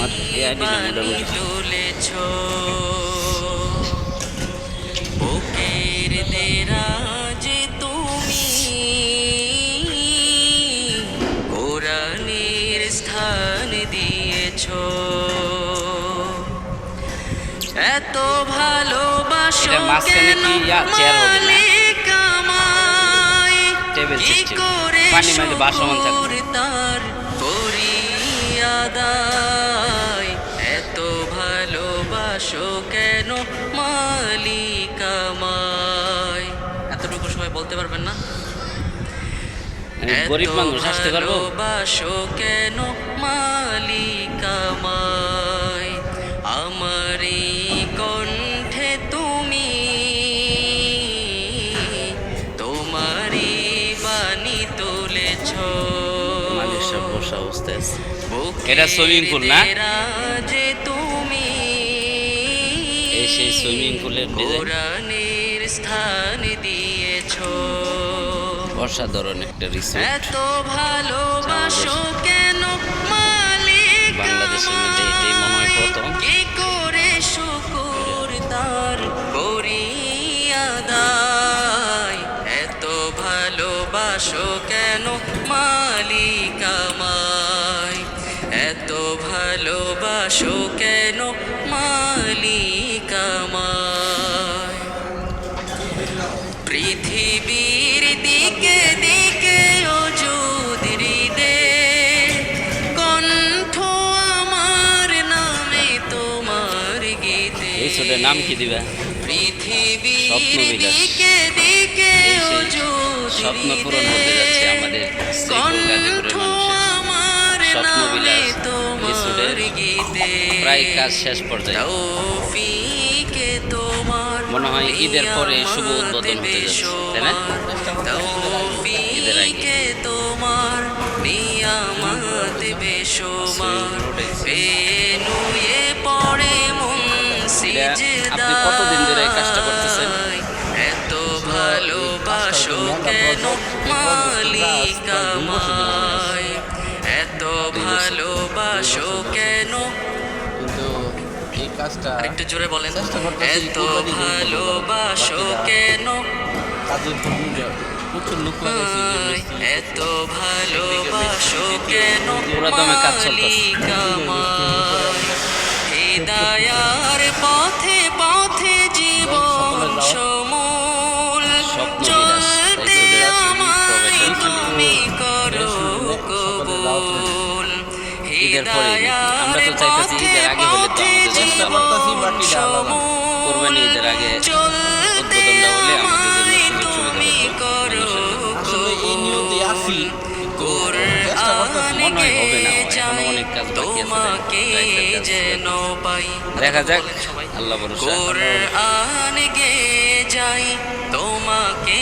আমার এই আইডিটা মোটামুটি তুলেছ বুকের দেরাজে তুমি কোরআনের স্থান দিয়েছ এত ভালোবাসো কেন? মালিক আমায়? কি করে পানির মধ্যে বাসমান থাকবে। তার ভালোবাসো কেন মালিক আমায়? এতটুকু সবাই বলতে পারবেন না? গরিব মানুষ আসতে পারব? ভালোবাসো কেন মালিক আমায় আমারই কণ্ঠে তুমি তোমারই বাণী তুলেছ। এটা swimming pool না? দেরাজে তুমি সেই সুইমিং পুলের ডিজাইন স্থান দিয়েছ। অসাধারণ একটা রিসোর্ট এত ভালোবাসো কেন মালিক বাংলাদেশের মধ্যে এটাই মনে হয় প্রথম। কি করে শুকুর তার করি আদায় এত ভালোবাসো কেন মালিক আমায়? এত ভালোবাসো কেন মালিক গীতে এই ছোটের নাম কি দিবা পৃথিবীর। দিকে দিকে অযুদির স্বপ্ন পূরণ হতে যাচ্ছে আমাদের তোমার রিসোর্টের গীতে প্রায় কাজ শেষ পর্যায়ে তৌফিকে মনে হয় ঈদের পরে শুভ উদ্বোধন হতে যাচ্ছে, তাই না? ঈদের আগে। তৌফিকে তোমার নিয়ামত বেশমার বেনুয়ে পড়ে কেন মালিক আমায় এত ভালোবাসো কেন কাজটা একটু জোরে বলেন এত ভালোবাসো কেন। এত ভালোবাসো কেন? হৃদয়ার পথে পথে জীবন ঈদের পরে? আমরা তো চাইতেছি ঈদের আগে হলে তো আমাদের জন্য। কোরবানি ঈদের আগে উদ্বোধনটা হলে আমাদের জন্য সুযোগ সুবিধা। আসলে এই নিয়তে দেখা যাক আল্লাহ কোরআন গে যাই তোমাকে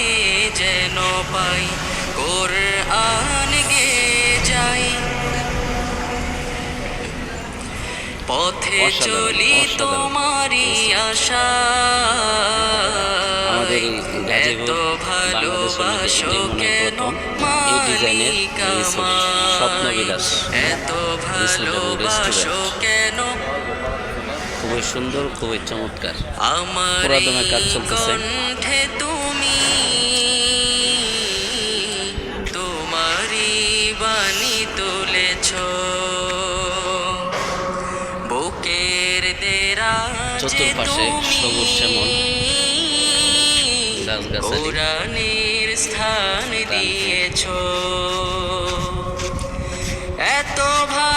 যেন পাই কোরআন পথে চলি। তোমারই আশা। আমাদের এত ভালোবাসো হয় কেন মালিক এত ভালোবাসো কেন? খুবই সুন্দর খুবই চমৎকার। আমার কাজ চলতেছে। কণ্ঠে তুমি তোমারই বাণী তুলেছ চতুর্পাশে সবুজ শ্যামল কোরআনের স্থান দিয়েছ। এত ভালো